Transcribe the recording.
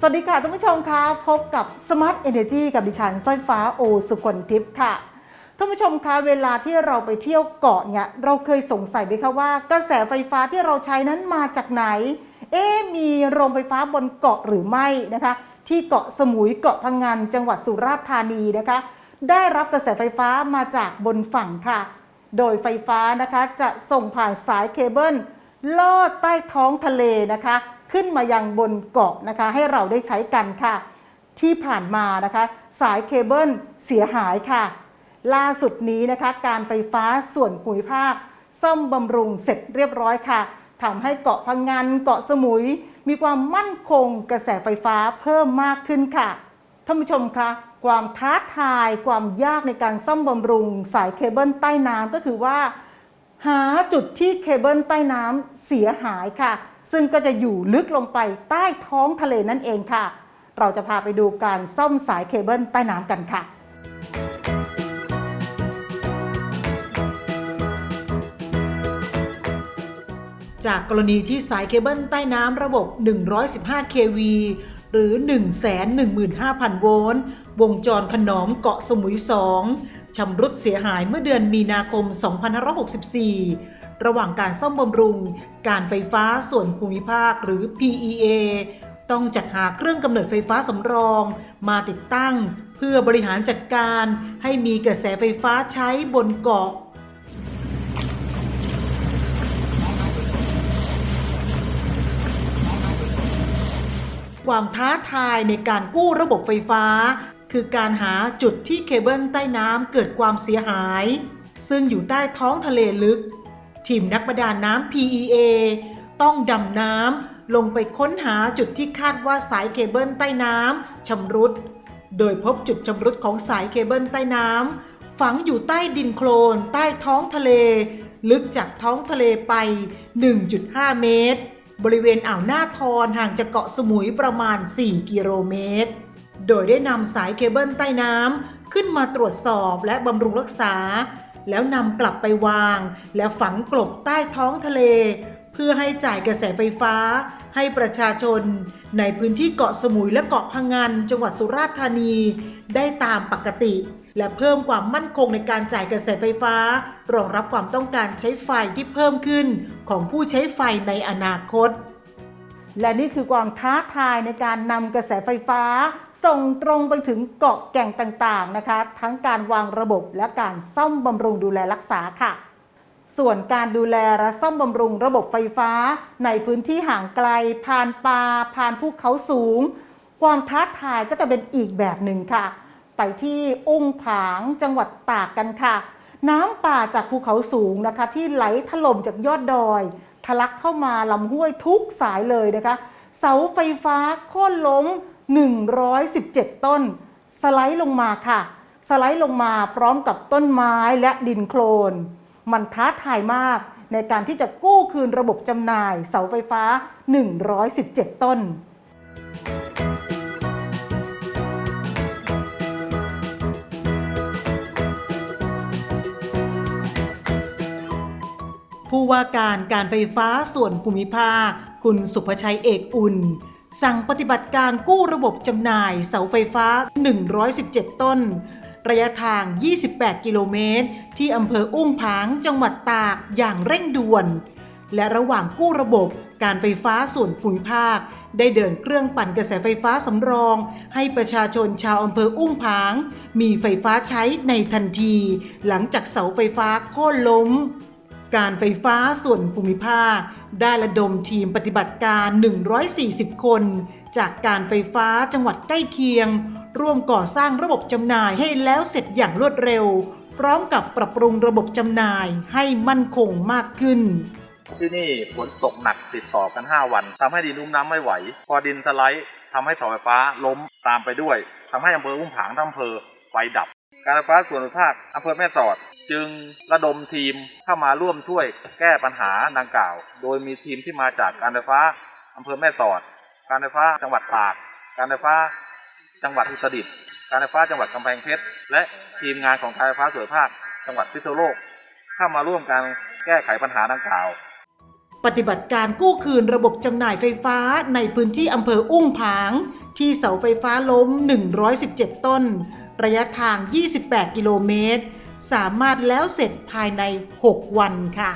สวัสดีค่ะท่านผู้ชมคะพบกับ Smart Energy กับดิฉันสร้อยฟ้าโอสุคนทิพย์ค่ะท่านผู้ชมคะเวลาที่เราไปเที่ยวเกาะเนี่ยเราเคยสงสัยไหมคะว่ากระแสไฟฟ้าที่เราใช้นั้นมาจากไหน เอ๊มีโรงไฟฟ้าบนเกาะหรือไม่นะคะ ที่เกาะสมุยเกาะพังงานจังหวัดสุราษฎร์ธานีนะคะ ได้รับกระแสไฟฟ้ามาจากบนฝั่งค่ะ โดยไฟฟ้านะคะจะส่งผ่านสายเคเบิลลอดใต้ท้องทะเลนะคะ ขึ้นมายังบนเกาะนะคะให้เราได้ใช้กันค่ะ ที่ผ่านมานะคะ สายเคเบิลเสียหายค่ะ ล่าสุดนี้นะคะการไฟฟ้าส่วนภูมิภาค ซ่อมบำรุงเสร็จเรียบร้อยค่ะทำให้เกาะพังงานเกาะสมุย มีความมั่นคงกระแสไฟฟ้าเพิ่มมากขึ้นค่ะท่านผู้ชมคะความท้าทายความยากในการซ่อมบำรุงสายเคเบิลใต้น้ำก็คือว่า หาจุดที่เคเบิลใต้น้ำเสียหายค่ะ ซึ่งก็จะอยู่ลึกลงไปใต้ท้องทะเลนั่นเองค่ะ เราจะพาไปดูการซ่อมสายเคเบิลใต้น้ำกันค่ะจากกรณีที่สายเคเบิลใต้น้ำระบบ 115 kV หรือ 115,000 โวลต์ วงจรขนอมเกาะสมุย 2ชำรุดเสียหายเมื่อเดือนมีนาคม 2564 ระหว่างการซ่อมบำรุง การไฟฟ้าส่วนภูมิภาคหรือ PEA ต้องจัดหาเครื่องกำเนิดไฟฟ้าสำรอง มาติดตั้ง เพื่อบริหารจัดการให้มีกระแสไฟฟ้าใช้บนเกาะความท้าทายในการกู้ระบบไฟฟ้า คือการหาจุดที่เคเบิลใต้น้ำเกิดความเสียหาย ซึ่งอยู่ใต้ท้องทะเลลึก ทีมนักประดาน้ำ PEA ต้องดำน้ำลงไปค้นหาจุดที่คาดว่าสายเคเบิลใต้น้ำชำรุด โดยพบจุดชำรุดของสายเคเบิลใต้น้ำฝังอยู่ใต้ดินโคลน ใต้ท้องทะเล ลึกจากท้องทะเลไป 1.5 เมตร บริเวณอ่าวหน้าทอนห่างจากเกาะสมุยประมาณ 4 กิโลเมตร โดยได้นำสายเคเบิลใต้น้ำขึ้นมาตรวจสอบและบำรุงรักษา แล้วนำกลับไปวาง และฝังกลบใต้ท้องทะเล เพื่อให้จ่ายกระแสไฟฟ้า ให้ประชาชน ในพื้นที่เกาะสมุยและเกาะพังงานจังหวัดสุราษฎร์ธานี ได้ตามปกติ และเพิ่มความมั่นคงในการจ่ายกระแสไฟฟ้ารองรับความต้องการใช้ไฟที่เพิ่มขึ้นของผู้ใช้ไฟในอนาคต และนี่คือความท้าทายในการนำกระแสไฟฟ้า ส่งตรงไปถึงเกาะแก่งต่างๆนะคะ ทั้งการวางระบบและการซ่อมบำรุงดูแลรักษาค่ะ ส่วนการดูแลและซ่อมบำรุงระบบไฟฟ้า ในพื้นที่ห่างไกล ผ่านป่าผ่านภูเขาสูง ความท้าทายก็จะเป็นอีกแบบหนึ่งค่ะ ไปที่อุ้งผางจังหวัดตากกันค่ะน้ำป่าจากภูเขาสูงนะคะที่ไหลถล่มจากยอดดอย ทะลักเข้ามาลำห้วยทุกสายเลยนะคะ เสาไฟฟ้าโค่นล้ม 117 ต้น สไลด์ลงมาค่ะ สไลด์ลงมาพร้อมกับต้นไม้และดินโคลน มันท้าทายมากในการที่จะกู้คืนระบบจำหน่าย เสาไฟฟ้า 117 ต้น ผู้ว่าการการไฟฟ้าส่วนภูมิภาค คุณสุภชัยเอกอุ่น สั่งปฏิบัติการกู้ระบบจำหน่ายเสาไฟฟ้า 117 ต้น ระยะทาง 28 กิโลเมตร ที่อำเภออุ้งผางจังหวัดตากอย่างเร่งด่วน และระหว่างกู้ระบบการไฟฟ้าส่วนภูมิภาค ได้เดินเครื่องปั่นกระแสไฟฟ้าสำรอง ให้ประชาชนชาวอำเภออุ้งผาง มีไฟฟ้าใช้ในทันที หลังจากเสาไฟฟ้าโค่นล้ม การไฟฟ้าส่วนภูมิภาค ได้ระดมทีมปฏิบัติการ 140 คน จากการไฟฟ้าจังหวัดใกล้เคียง ร่วมก่อสร้างระบบจำหน่ายให้แล้วเสร็จอย่างรวดเร็ว พร้อมกับปรับปรุงระบบจำหน่ายให้มั่นคงมากขึ้นที่นี่ฝนตกหนักติดต่อกัน 5 วันทำให้ดินรุ่มน้ำไม่ไหว พอดินสไลด์ทำให้เสาไฟฟ้าล้มตามไปด้วยทำให้อำเภออุ้มผางทั้งอำเภอไฟดับ การไฟฟ้าส่วนภูมิภาคอำเภอแม่สอด จึงระดมทีมเข้ามาร่วมช่วยแก้ปัญหาดังกล่าว โดยมีทีมที่มาจากการไฟฟ้าอำเภอแม่สอด การไฟฟ้าจังหวัดตาก การไฟฟ้าจังหวัดอุตรดิตถ์การไฟฟ้าจังหวัดกำแพงเพชร และทีมงานของการไฟฟ้าส่วนภูมิภาค จังหวัดพิษณุโลก เข้ามาร่วมกันแก้ไขปัญหาดังกล่าว ปฏิบัติการกู้คืนระบบจำหน่ายไฟฟ้าในพื้นที่อำเภออุ้งผาง ที่เสาไฟฟ้าล้ม 117 ต้น ระยะทาง 28 กิโลเมตร สามารถแล้วเสร็จภายใน 6 วันค่ะ